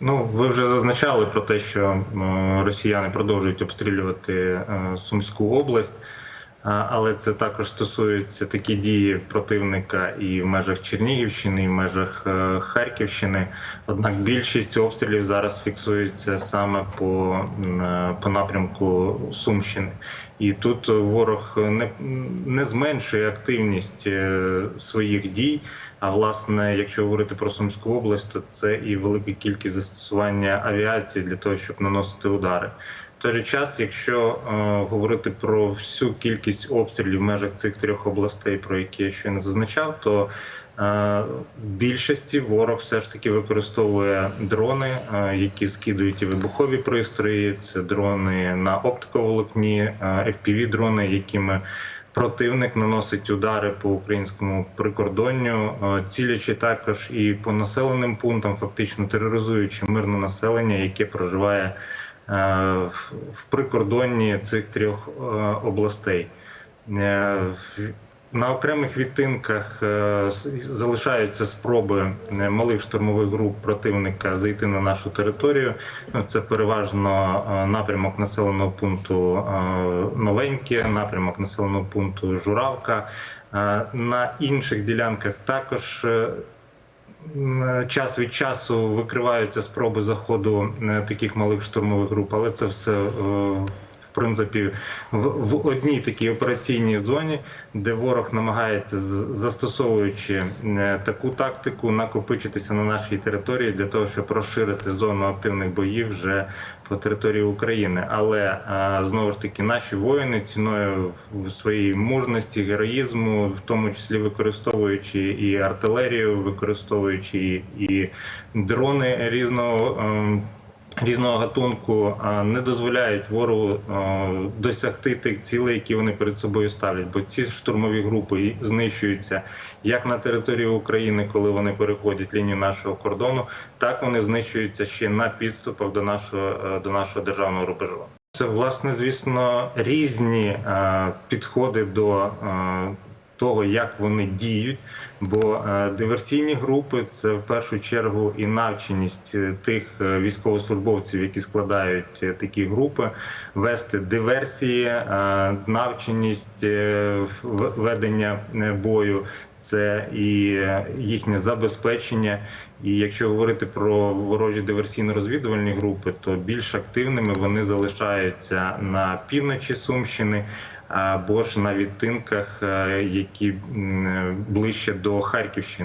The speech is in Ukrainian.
Ну, ви вже зазначали про те, що е, росіяни продовжують обстрілювати е, Сумську область, але це також стосується такі дії противника і в межах Чернігівщини, і в межах е, Харківщини. Однак більшість обстрілів зараз фіксується саме по, е, по напрямку Сумщини. І тут ворог не, не зменшує активність е, своїх дій. А власне, якщо говорити про Сумську область, то це і велика кількість застосування авіації для того, щоб наносити удари. Той же час, якщо е, говорити про всю кількість обстрілів в межах цих трьох областей, про які я щойно зазначав, то е, більшості ворог все ж таки використовує дрони, е, які скидують і вибухові пристрої. Це дрони на оптиковолокні, е, fpv дрони, якими Противник наносить удари по українському прикордонню, е, цілячи також і по населеним пунктам, фактично тероризуючи мирне населення, яке проживає в в прикордонні цих трьох е, областей. Е, На окремих відтинках е, залишаються спроби е, малих штурмових груп противника зайти на нашу територію. Ну, Це переважно е, напрямок населеного пункту е, Новеньке, напрямок населеного пункту Журавка. Е, На інших ділянках також е, час від часу викриваються спроби заходу е, таких малих штурмових груп, але це все е, принципі в, в одній такій операційній зоні, де ворог намагається застосовуючи е, таку тактику накопичитися на нашій території для того, щоб розширити зону активних боїв вже по території України. Але е, знову ж таки наші воїни ціною в- своєї мужності, героїзму, в тому числі використовуючи і артилерію, використовуючи і, і дрони різного. Е, Різного гатунку не дозволяють ворогу досягти тих цілей, які вони перед собою ставлять. Бо ці штурмові групи знищуються як на території України, коли вони переходять лінію нашого кордону, так вони знищуються ще на підступах до нашого е, до нашого державного рубежу. Це власне, звісно, різні е, підходи до е, того, як вони діють. Бо е, диверсійні групи це в першу чергу і навченість е, тих е, військовослужбовців, які складають такі групи, вести диверсії, навченість ведення бою. Це і їхнє забезпечення. І якщо говорити про ворожі диверсійно-розвідувальні групи, то більш активними вони залишаються на півночі Сумщини або ж на відтинках, е, які ближче до Харківщини.